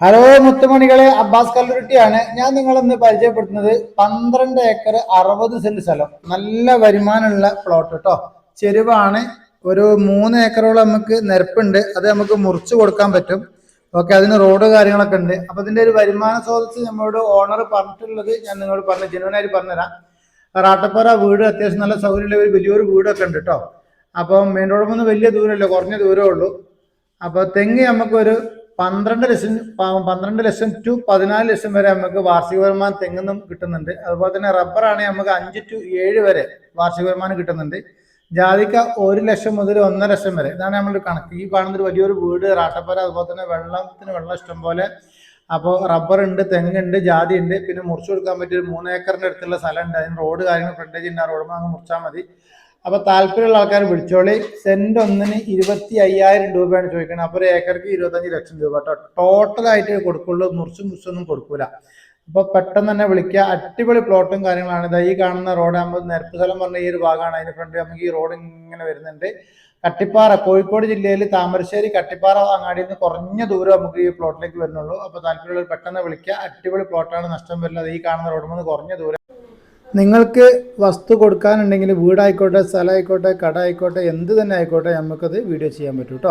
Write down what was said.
Hello മുത്തുമണികളെ Abbas കല്ലുരുട്ടിയാണ്. ഞാൻ നിങ്ങളൊന്ന് പരിചയപ്പെടുത്തുന്നത് പന്ത്രണ്ട് ഏക്കർ അറുപത് സെന്റ് സ്ഥലം. നല്ല വരുമാനമുള്ള പ്ലോട്ട് കേട്ടോ ചെരുവാണ്. ഒരു മൂന്ന് ഏക്കറോളം നമുക്ക് നിരപ്പുണ്ട്. അത് നമുക്ക് മുറിച്ചു കൊടുക്കാൻ പറ്റും. ഓക്കെ അതിന് റോഡ് കാര്യങ്ങളൊക്കെ ഉണ്ട്. അപ്പൊ ഇതിന്റെ ഒരു വരുമാന സ്രോതസ് നമ്മളോട് ഓണർ പറഞ്ഞിട്ടുള്ളത് ഞാൻ നിങ്ങളോട് പറഞ്ഞു ജനുവനായിട്ട് പറഞ്ഞുതരാം. റാട്ടപ്പാറ വീട് അത്യാവശ്യം നല്ല സൗകര്യമുള്ള ഒരു വലിയൊരു വീടൊക്കെ ഉണ്ട് കേട്ടോ അപ്പം മെയിൻ നിന്ന് വലിയ ദൂരമല്ല കുറഞ്ഞ ദൂരമേ ഉള്ളൂ. അപ്പോൾ തെങ്ങ് നമുക്കൊരു പന്ത്രണ്ട് ലക്ഷം പന്ത്രണ്ട് ലക്ഷം ടു പതിനാല് ലക്ഷം വരെ നമുക്ക് വാർഷിക വരുമാനം തെങ്ങിൽ നിന്നും കിട്ടുന്നുണ്ട്. അതുപോലെ തന്നെ റബ്ബർ റബ്ബറാണെങ്കിൽ നമുക്ക് അഞ്ച് ടു ഏഴ് വരെ വാർഷിക വരുമാനം കിട്ടുന്നുണ്ട്. ജാതിക്ക ഒരു ലക്ഷം മുതൽ ഒന്നര ലക്ഷം വരെ. ഇതാണ് നമ്മുടെ കണക്ക്. ഈ കാണുന്ന ഒരു വലിയൊരു വീട് റാട്ടപ്പര അതുപോലെ തന്നെ വെള്ളത്തിന് വെള്ളം ഇഷ്ടം പോലെ. അപ്പോൾ റബ്ബർ ഉണ്ട് തെങ്ങുണ്ട് ജാതി ഉണ്ട്. പിന്നെ മുറിച്ചു കൊടുക്കാൻ പറ്റിയ ഒരു മൂന്ന് ഏക്കറിന്റെ അടുത്തുള്ള സ്ഥലമുണ്ട്. അതിന് റോഡ് കാര്യങ്ങൾ ഫ്രണ്ടേജ് ഉണ്ട്. ആ റോഡ് അങ്ങ് മുറിച്ചാൽ മതി. അപ്പൊ താല്പര്യമുള്ള ആൾക്കാർ വിളിച്ചോളി. സെന്റ് ഒന്നിന് ഇരുപത്തി അയ്യായിരം രൂപയാണ് ചോദിക്കുന്നത് അപ്പൊ ഒരു ഏക്കർക്ക് ഇരുപത്തഞ്ച് ലക്ഷം രൂപ കേട്ടോ. ടോട്ടൽ ആയിട്ട് കൊടുക്കുള്ളൂ. മുറിച്ചും മുറിച്ചൊന്നും കൊടുക്കൂല. അപ്പൊ പെട്ടെന്ന് തന്നെ വിളിക്കുക. അടിപൊളി പ്ലോട്ടും കാര്യങ്ങളാണ്. ഇതാ ഈ കാണുന്ന റോഡ് നമ്മൾ നിരപ്പ് സ്ഥലം പറഞ്ഞ ഈ ഒരു ഭാഗമാണ്. അതിന് ഫ്രണ്ട് നമുക്ക് ഈ റോഡ് ഇങ്ങനെ വരുന്നുണ്ട്. കട്ടിപ്പാറ. കോഴിക്കോട് ജില്ലയിൽ താമരശ്ശേരി കട്ടിപ്പാറ അങ്ങാടിയിൽ നിന്ന് കുറഞ്ഞ ദൂരം നമുക്ക് ഈ പ്ലോട്ടിലേക്ക് വരുന്നുള്ളൂ. അപ്പോൾ താല്പര്യമുള്ളവർ പെട്ടെന്ന് വിളിക്കുക. അടിപൊളി പ്ലോട്ടാണ് നഷ്ടം വരുന്നത് ഈ കാണുന്ന റോഡ് നിന്ന് കുറഞ്ഞ ദൂരം നിങ്ങൾക്ക് വസ്തു കൊടുക്കാനുണ്ടെങ്കിൽ വീടായിക്കോട്ടെ സ്ഥലമായിക്കോട്ടെ കട ആയിക്കോട്ടെ എന്ത് തന്നെ ആയിക്കോട്ടെ നമുക്കത് വീഡിയോ ചെയ്യാൻ പറ്റും കേട്ടോ